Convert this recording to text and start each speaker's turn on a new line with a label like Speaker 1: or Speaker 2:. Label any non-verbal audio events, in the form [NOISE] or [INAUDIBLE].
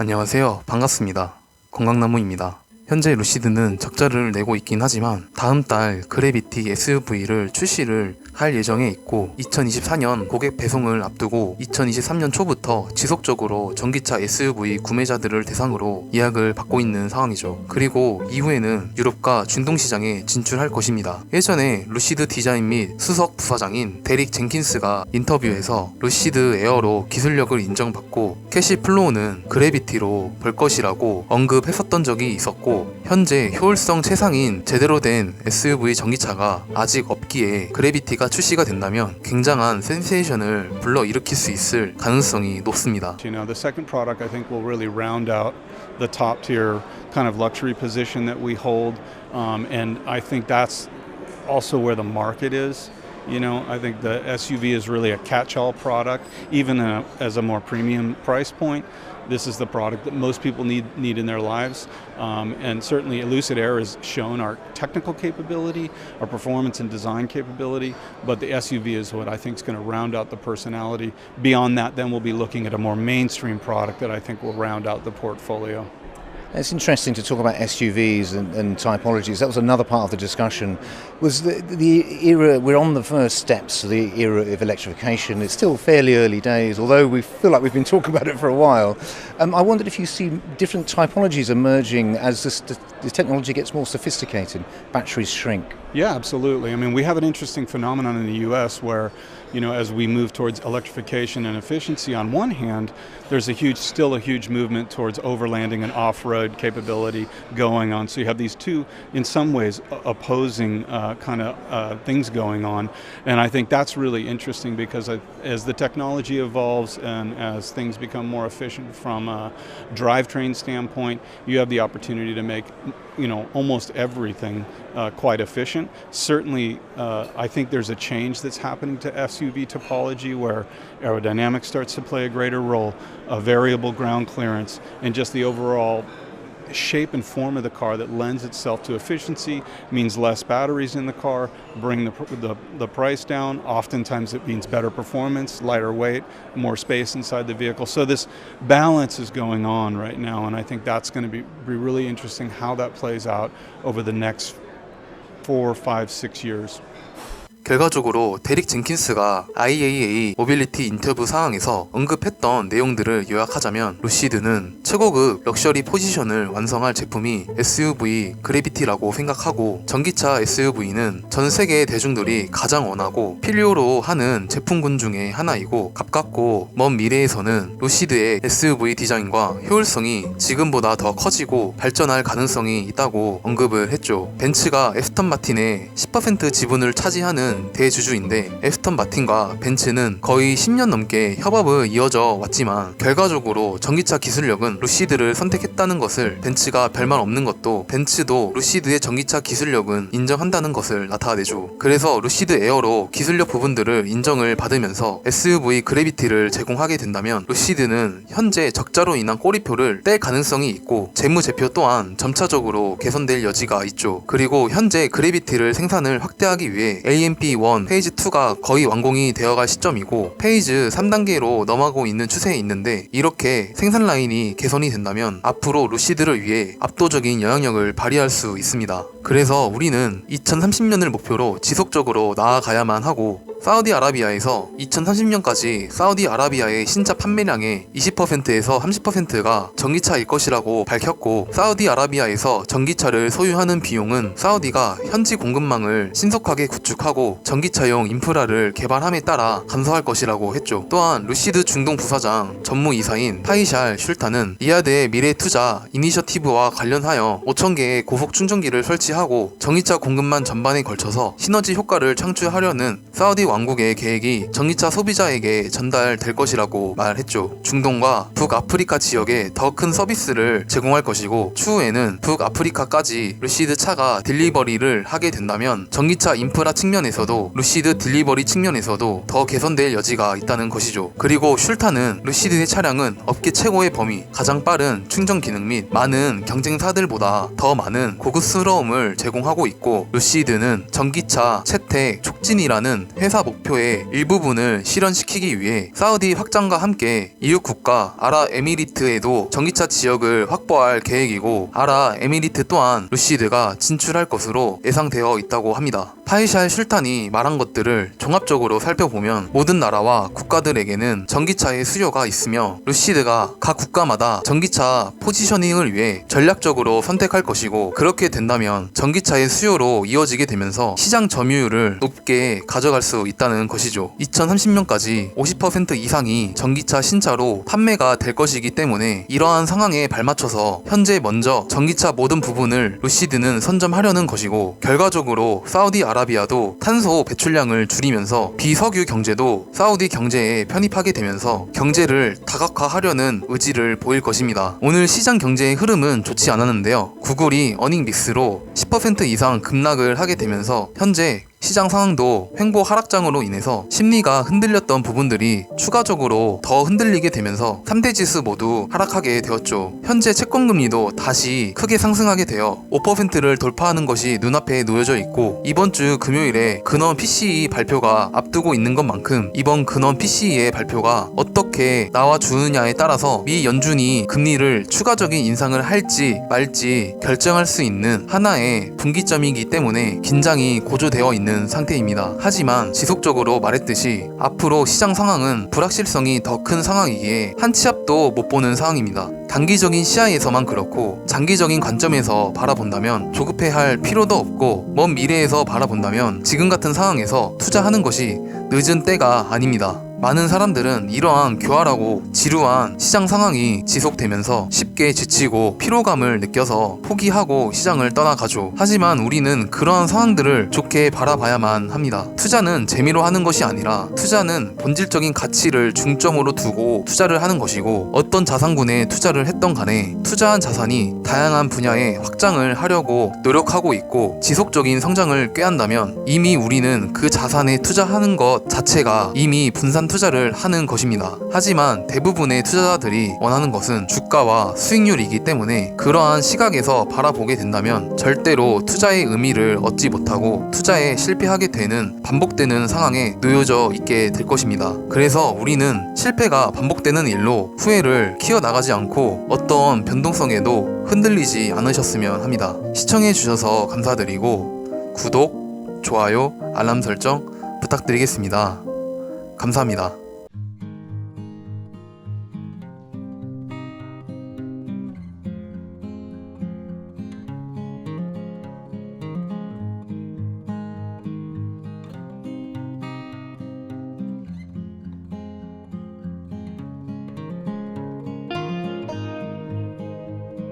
Speaker 1: 안녕하세요. 반갑습니다. 건강나무입니다. 현재 루시드는 적자를 내고 있긴 하지만 다음 달 그래비티 SUV를 출시를 할 예정에 있고 2024년 고객 배송을 앞두고 2023년 초부터 지속적으로 전기차 SUV 구매자들을 대상으로 예약을 받고 있는 상황이죠. 그리고 이후에는 유럽과 중동 시장에 진출할 것입니다. 예전에 루시드 디자인 및 수석 부사장인 데릭 젠킨스가 인터뷰에서 루시드 에어로 기술력을 인정받고 캐시 플로우는 그래비티로 벌 것이라고 언급했었던 적이 있었고 현재 효율성 최상인 제대로 된 SUV 전기차가 아직 없기에 그래비티가 출시가 된다면 굉장한 센세이션을 불러일으킬 수 있을 가능성이 높습니다.
Speaker 2: You know, the second product I think will really round out the top tier kind of luxury position that we hold, um, and I think that's also where the market is. You know, I think the SUV is really a catch-all product, even a, as a more premium price point. This is the product that most people need need in their lives, um, and certainly Lucid Air has shown our technical capability, our performance and design capability. But the SUV is what I think is going to round out the personality. Beyond that, then we'll be looking at a more mainstream product that I think will round out the portfolio.
Speaker 3: It's interesting to talk about SUVs and, and typologies. That was another part of the discussion. Was the, the era we're on the first steps of the era of electrification? It's still fairly early days, although we feel like we've been [LAUGHS] talking about it for a while. Um, I wondered if you see different typologies emerging as the, the technology gets more sophisticated, batteries shrink.
Speaker 2: Yeah, absolutely. I mean, we have an interesting phenomenon in the U.S. where, you know, as we move towards electrification and efficiency, on one hand, there's a huge, still a huge movement towards overlanding and off-road capability going on. So you have these two, in some ways, opposing uh, kind of uh, things going on, and I think that's really interesting because I, as the technology evolves and as things become more efficient from a drivetrain standpoint, you have the opportunity to make, you know, almost everything uh, quite efficient. Certainly, uh, I think there's a change that's happening to SUV topology where aerodynamics starts to play a greater role, a variable ground clearance, and just the overall shape and form of the car that lends itself to efficiency means less batteries in the car bring the, the, the price down. Oftentimes it means better performance lighter weight more space inside the vehicle. So this balance is going on right now and i think that's going to be, be really interesting how that plays out over the next four five six years
Speaker 1: 결과적으로 데릭 젠킨스가 IAA 모빌리티 인터뷰 상황에서 언급했던 내용들을 요약하자면 루시드는 최고급 럭셔리 포지션을 완성할 제품이 SUV 그래비티라고 생각하고 전기차 SUV는 전 세계 대중들이 가장 원하고 필요로 하는 제품군 중에 하나이고 가깝고 먼 미래에서는 루시드의 SUV 디자인과 효율성이 지금보다 더 커지고 발전할 가능성이 있다고 언급을 했죠. 벤츠가 에스턴 마틴의 10% 지분을 차지하는 대주주인데 에스턴 마틴과 벤츠는 거의 10년 넘게 협업을 이어져 왔지만 결과적으로 전기차 기술력은 루시드를 선택했다는 것을 벤츠가 별말 없는 것도 벤츠도 루시드의 전기차 기술력은 인정한다는 것을 나타내죠. 그래서 루시드 에어로 기술력 부분들을 인정을 받으면서 SUV 그래비티를 제공하게 된다면 루시드는 현재 적자로 인한 꼬리표를 뗄 가능성이 있고 재무제표 또한 점차적으로 개선될 여지가 있죠. 그리고 현재 그래비티를 생산을 확대하기 위해 AMP1 페이지 2가 거의 완공이 되어갈 시점이고 페이즈 3단계로 넘어가고 있는 추세에 있는데 이렇게 생산 라인이 개선이 된다면 앞으로 루시드를 위해 압도적인 영향력을 발휘할 수 있습니다. 그래서 우리는 2030년을 목표로 지속적으로 나아가야만 하고 사우디아라비아에서 2030년까지 사우디아라비아의 신차 판매량의 20%에서 30%가 전기차일 것이라고 밝혔고 사우디아라비아에서 전기차를 소유하는 비용은 사우디가 현지 공급망을 신속하게 구축하고 전기차용 인프라를 개발함에 따라 감소할 것이라고 했죠. 또한 루시드 중동 부사장 전무 이사인 파이샬 슐타는 리야드의 미래 투자 이니셔티브와 관련하여 5,000개의 고속 충전기를 설치하고 전기차 공급만 전반에 걸쳐서 시너지 효과를 창출하려는 사우디 왕국의 계획이 전기차 소비자에게 전달될 것이라고 말했죠. 중동과 북아프리카 지역에 더 큰 서비스를 제공할 것이고 추후에는 북아프리카까지 루시드 차가 딜리버리를 하게 된다면 전기차 인프라 측면에서도 루시드 딜리버리 측면에서도 더 개선될 여지가 있다는 것이죠. 그리고 슐타는 루시드의 차량은 업계 최고의 범위, 가장 빠른 충전 기능 및 많은 경쟁사들보다 더 많은 고급스러움을 제공하고 있고 루시드는 전기차 채택 촉진이라는 회사 탐사 목표의 일부분을 실현시키기 위해 사우디 확장과 함께 이웃 국가 아랍에미리트에도 전기차 지역을 확보할 계획이고 아랍에미리트 또한 루시드가 진출할 것으로 예상되어 있다고 합니다. 파이샬 슐탄이 말한 것들을 종합적으로 살펴보면 모든 나라와 국가들에게는 전기차의 수요가 있으며 루시드가 각 국가마다 전기차 포지셔닝을 위해 전략적으로 선택할 것이고 그렇게 된다면 전기차의 수요로 이어지게 되면서 시장 점유율을 높게 가져갈 수 있다는 것이죠. 2030년까지 50% 이상이 전기차 신차로 판매가 될 것이기 때문에 이러한 상황에 발맞춰서 현재 먼저 전기차 모든 부분을 루시드는 선점하려는 것이고 결과적으로 사우디 아라비아도 탄소 배출량을 줄이면서 비석유 경제도 사우디 경제에 편입하게 되면서 경제를 다각화하려는 의지를 보일 것입니다. 오늘 시장 경제의 흐름은 좋지 않았는데요. 구글이 어닝 미스로 10% 이상 급락을 하게 되면서 현재 시장 상황도 횡보 하락장으로 인해서 심리가 흔들렸던 부분들이 추가적으로 더 흔들리게 되면서 3대 지수 모두 하락하게 되었죠. 현재 채권 금리도 다시 크게 상승하게 되어 5%를 돌파하는 것이 눈앞에 놓여져 있고 이번 주 금요일에 근원 PCE 발표가 앞두고 있는 것만큼 이번 근원 PCE의 발표가 어떻게 나와 주느냐에 따라서 미 연준이 금리를 추가적인 인상을 할지 말지 결정할 수 있는 하나의 분기점이기 때문에 긴장이 고조되어 있는 상태입니다. 하지만 지속적으로 말했듯이 앞으로 시장 상황은 불확실성이 더 큰 상황이기에 한 치 앞도 못 보는 상황입니다. 단기적인 시야에서만 그렇고 장기적인 관점에서 바라본다면 조급해할 필요도 없고 먼 미래에서 바라본다면 지금 같은 상황에서 투자하는 것이 늦은 때가 아닙니다. 많은 사람들은 이러한 교활하고 지루한 시장 상황이 지속되면서 쉽게 지치고 피로감을 느껴서 포기하고 시장을 떠나가죠. 하지만 우리는 그러한 상황들을 좋게 바라봐야만 합니다. 투자는 재미로 하는 것이 아니라 투자는 본질적인 가치를 중점으로 두고 투자를 하는 것이고 어떤 자산군에 투자를 했던 간에 투자한 자산이 다양한 분야에 확장을 하려고 노력하고 있고 지속적인 성장을 꾀한다면 이미 우리는 그 자산에 투자하는 것 자체가 이미 분산 투자를 하는 것입니다. 하지만 대부분의 투자자들이 원하는 것은 주가와 수익률이기 때문에 그러한 시각에서 바라보게 된다면 절대로 투자의 의미를 얻지 못하고 투자에 실패하게 되는 반복되는 상황에 놓여져 있게 될 것입니다. 그래서 우리는 실패가 반복되는 일로 후회를 키워나가지 않고 어떤 변동성에도 흔들리지 않으셨으면 합니다. 시청해주셔서 감사드리고 구독, 좋아요, 알람 설정 부탁드리겠습니다. 감사합니다.